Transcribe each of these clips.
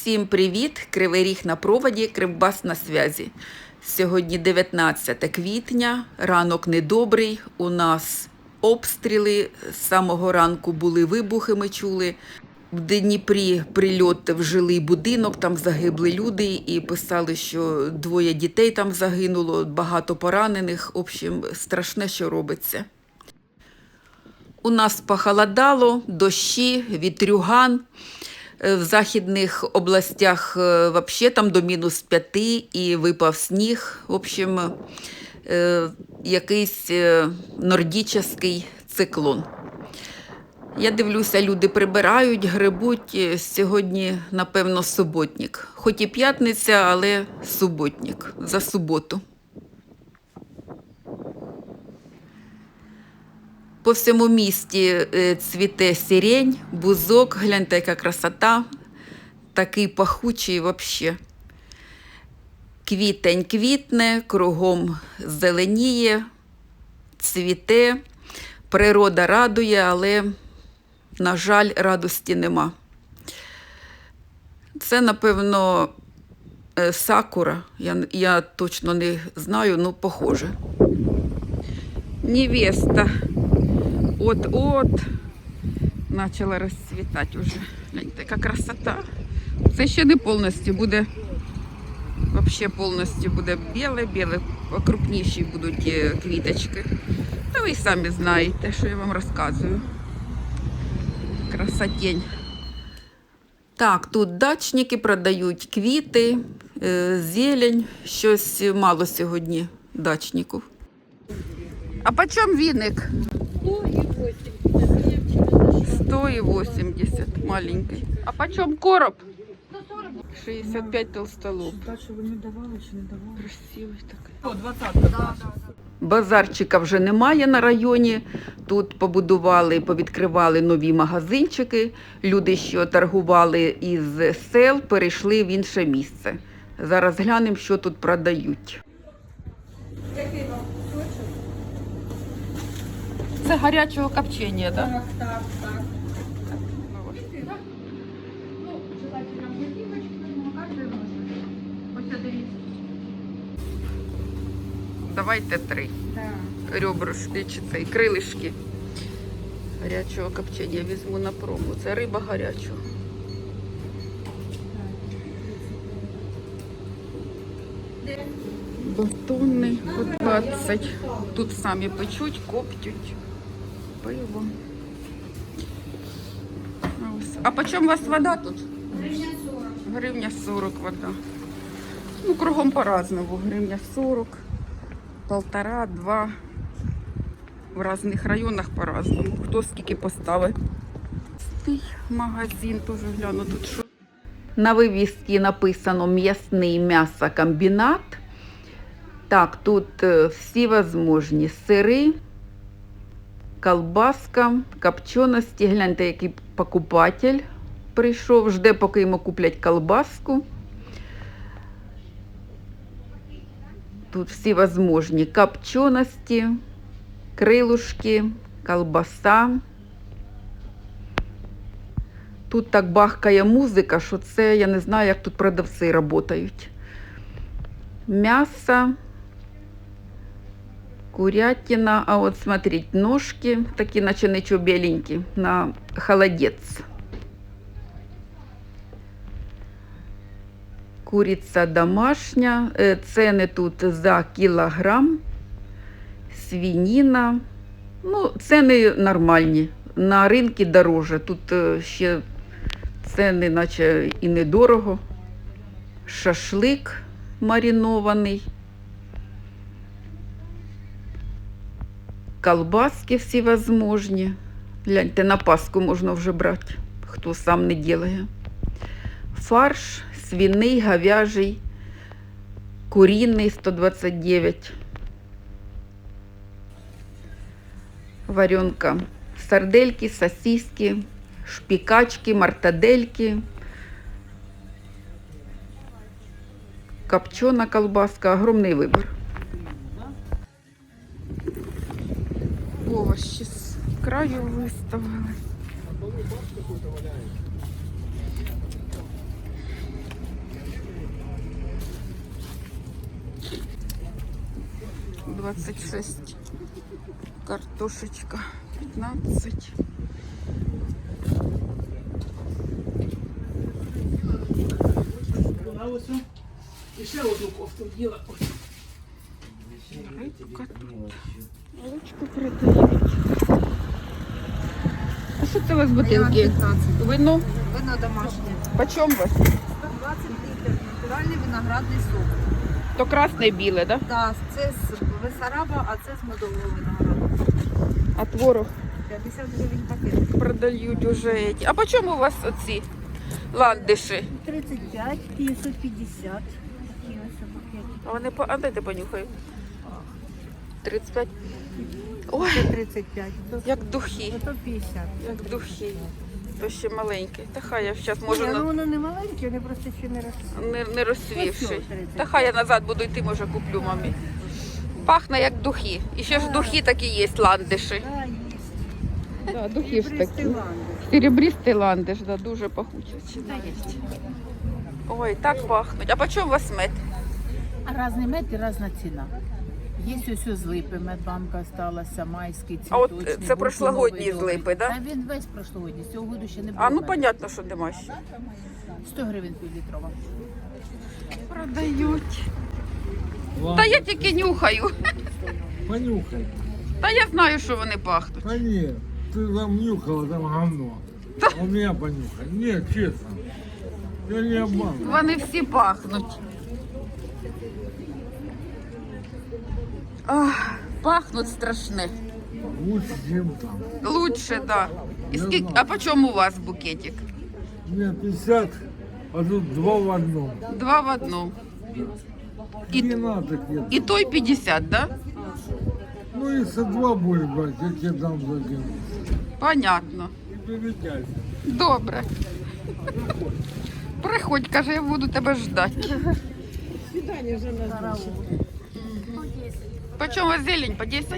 Всім привіт! Кривий ріг на проводі, Кривбас на зв'язі. Сьогодні 19 квітня, ранок недобрий. У нас обстріли. З самого ранку були вибухи, ми чули. В Дніпрі прильот в жилий будинок, там загибли люди і писали, що двоє дітей там загинуло, багато поранених. В общем, страшне, що робиться. У нас похолодало, дощі, вітрюган. Е, В західних областях взагалі там до мінус 5 і випав сніг. В общем, е, якийсь е, нордічний циклон. Я дивлюся, люди прибирають, грибуть. Е, Сьогодні, напевно, суботник. Хоч і п'ятниця, але суботник за суботу. По всьому місті е, цвіте сирень, бузок, гляньте, яка красота, такий пахучий взагалі. Квітень квітне, кругом зеленіє, цвіте, природа радує, але, на жаль, радості нема. Це, напевно, е, сакура. Я, я точно не знаю, ну похоже. Невеста от-от почала розцвітати вже. Гляньте, яка красота. Це ще не повністю буде. Взагалі повністю буде біле-біле, крупніші будуть е, квіточки. Та ви самі знаєте, що я вам розказую. Красотень. Так, тут дачники продають квіти, е, зелень. Щось мало сьогодні дачників. А по чому віник? 100 и 80 маленький. А почем короб? 65 толстолоб. Красивий такий. Базарчика вже немає на районі. Тут побудували, повідкривали нові магазинчики. Люди, що торгували із сел, перейшли в інше місце. Зараз глянемо, що тут продають. Це гарячого копчення, так? Так, так, так. Ну, платівочки, ну, дивіться. Давайте три. Так. ребрышки чи цей, крилишки гарячого копчення візьму на пробу. Це риба гарячого. Батони по 20. Тут самі печуть, коптять. Пиво. А по чому у вас вода тут? Гривня 40. Гривня 40 вода. Ну, кругом по-разному. Гривня 40, полтора, два. В різних районах по-разному. Хто скільки поставить. Магазин теж гляну тут що. На вивісці написано м'ясний м'ясокомбінат. Так, тут е, всі возможні сири, колбаска, копченості. Гляньте, який покупатель прийшов, жде, поки йому куплять колбаску. Тут всі возможні копченості, крилушки, колбаса. Тут так бахкає музика, що це я не знаю, як тут продавці працюють. М'ясо, курятина, а от смотрите, ножки, такі, наче нічого біленькі, на холодець. Куриця домашня, е, ціни тут за кілограм, свинина. Ну, ціни нормальні. На ринку дороже. Тут е, ще ціни, наче і недорого. Шашлик маринований. Колбаски всі возможні. Гляньте, на Пасху можна вже брати, хто сам не ділає. Фарш свиний, говяжий, куриный 129. Варенка. Сардельки, сосиски, шпикачки, мартадельки. Копчена колбаска. Огромный Овочкова ще краю виставили. Двадцать шесть. Картошечка пятнадцать. І одну кофту вділа. Рибка тут. Ручку продають. А що це у вас бутилки? Вино? Вино домашнє. Почем у вас? 120 літрів. Натуральний виноградний сок. То красне і біле, да? Так, це з Бесараба, а це з медового винограду. А творог 50 гривень пакет. продають уже. эти. А по чому у вас оці ландиші? 35 і 150. Такі ось пакети. А вони по... А дайте понюхаю. 35. Ой, 35. Як духи. то 50. Як духи. То ще маленький. Та хай я зараз можу Ні, ну на... воно не маленьке, вони просто ще не росли. не, не 30. Та хай я назад буду йти, може куплю мамі. Пахне як духи. І ще ж духи такі є, ландиші. Да, є. Да, духи ж такі. Серебристий ландиш, да, дуже пахучий. Да, є. Ой, так пахнуть. А по чому у вас мед? Разний мед і різна ціна. Є ось з липи, медбанка сталася, майський, А от, е, це бурштиновий, з липи, да? Та він весь прошлогодній, з цього году ще не було. А ну меду. понятно, що нема ще. 100 гривень півлітрова. Продають. Та я тільки нюхаю. Понюхай. Та я знаю, що вони пахнуть. Да нет, ты там нюхала, там говно. У меня понюхай. Нет, честно. Я не обманываю. Вони всі пахнуть. Ах, пахнуть страшне. Лучше, чем там. Лучше, да. І Я скільки, знаю. а по чому у вас букетик? Нет, 50, а тут два в одном. Два в одну. І, Не надо нет. і той 50, да? Ну, если два будешь брать, я тебе дам за один. Понятно. И прилетайся. Добре. Приходь, каже, я буду тебе ждати. По чому у вас зелень? По 10?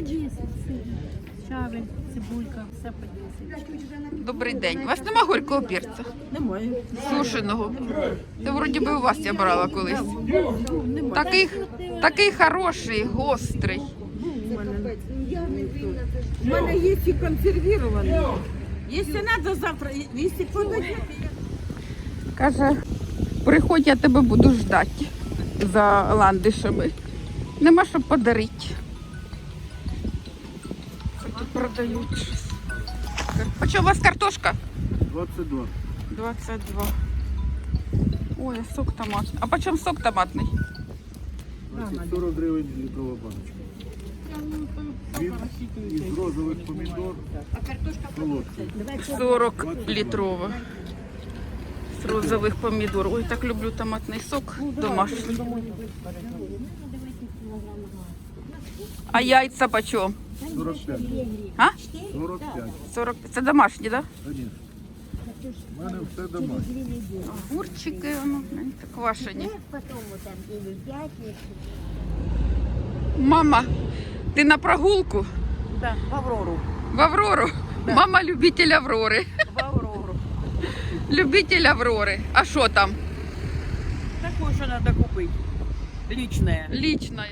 Чавель, цибулька, все по 10. Добрий день. У вас нема горького перця? Немає. Сушеного. Це вроді би у вас я брала колись. Такий, такий хороший, гострий. У мене є і консервіровані. Якщо треба завтра, якщо подати, Каже, приходь, я тебе буду ждати за ландишами. Нема що подарити. Що тут продають щось. А що у вас картошка? 22. 22. Ой, а сок томатний. А по чому сок томатний? 40 гривень літрова баночка. Від із розових помідор. Солодкий. 40 літрова. З розових помідор. Ой, так люблю томатний сок домашній. А яйця по чому? 45. А? 45. 40. Це домашні, так? Да? У мене все домашнє. Огурчики, воно, так квашені. Мама, ти на прогулку? да, в Аврору. В Аврору? Мама любитель Аврори. В Аврору. Любитель Аврори. А що там? Такое, що треба купити. Личне. Лічне.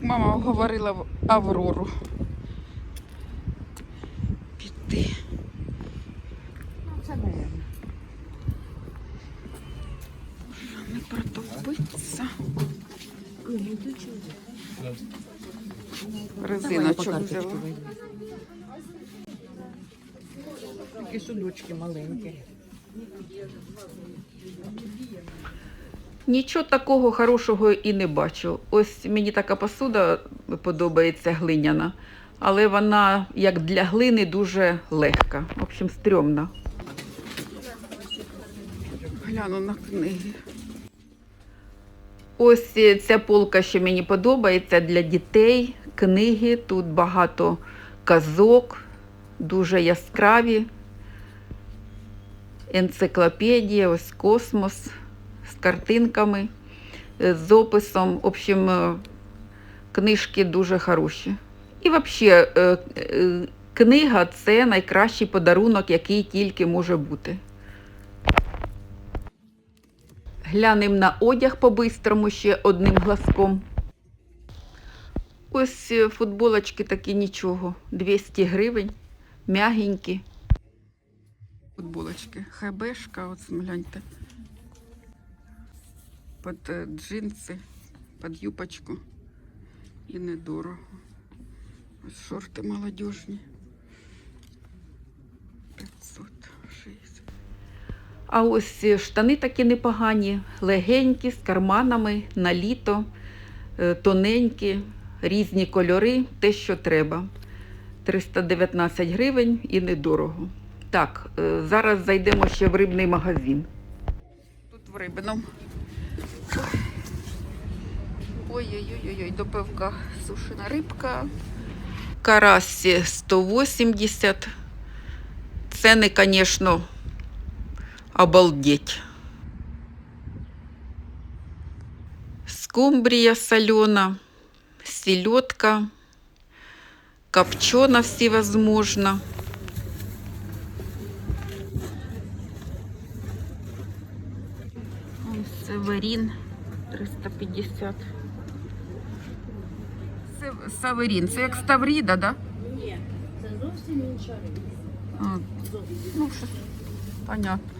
Так, мама говорила в Аврору. Піти. Може не протовпиться. Резиночок взяла. Такі судочки маленькі. Нічого такого хорошого і не бачу. Ось мені така посуда подобається глиняна, але вона як для глини дуже легка. В общем, стрьомна. Гляну на книги. Ось е, ця полка, що мені подобається для дітей. Книги. Тут багато казок, дуже яскраві. Енциклопедія, ось космос картинками, е, з описом. В общем, е, книжки дуже хороші. І взагалі, е, книга це найкращий подарунок, який тільки може бути. Глянемо на одяг по-бистрому ще одним глазком. Ось футболочки такі нічого. 200 гривень. Мягенькі. Футболочки. ХБшка, от гляньте. Під е, джинси, під юпочку. І недорого. Ось шорти молодіжні. 560. А ось е, штани такі непогані, легенькі, з карманами на літо, е, тоненькі, різні кольори, те, що треба. 319 гривень і недорого. Так, зараз зайдемо ще в рибний магазин. Тут в рибному. Ой-ой-ой, до пивка сушена рибка. Карасі 180. Ціни, звісно, обалдеть. Скумбрія солена, селедка, копчена всевозможно. Ось Северін 350. Це Саверін, це як Ставріда, да? Ні, це зовсім інша риба. Ну, щось понятно.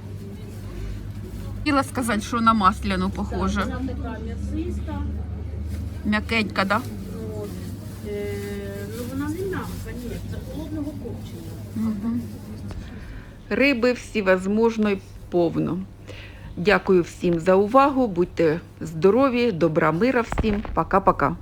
Хотіла сказати, що на масляну похоже. Вона така м'ясиста. М'якенька, да? Е, ну вона не м'яка, ні, це холодного копчення. Угу. Риби всевозможно й повно. Дякую всім за увагу. Будьте здорові, добра мира всім. Пока-пока.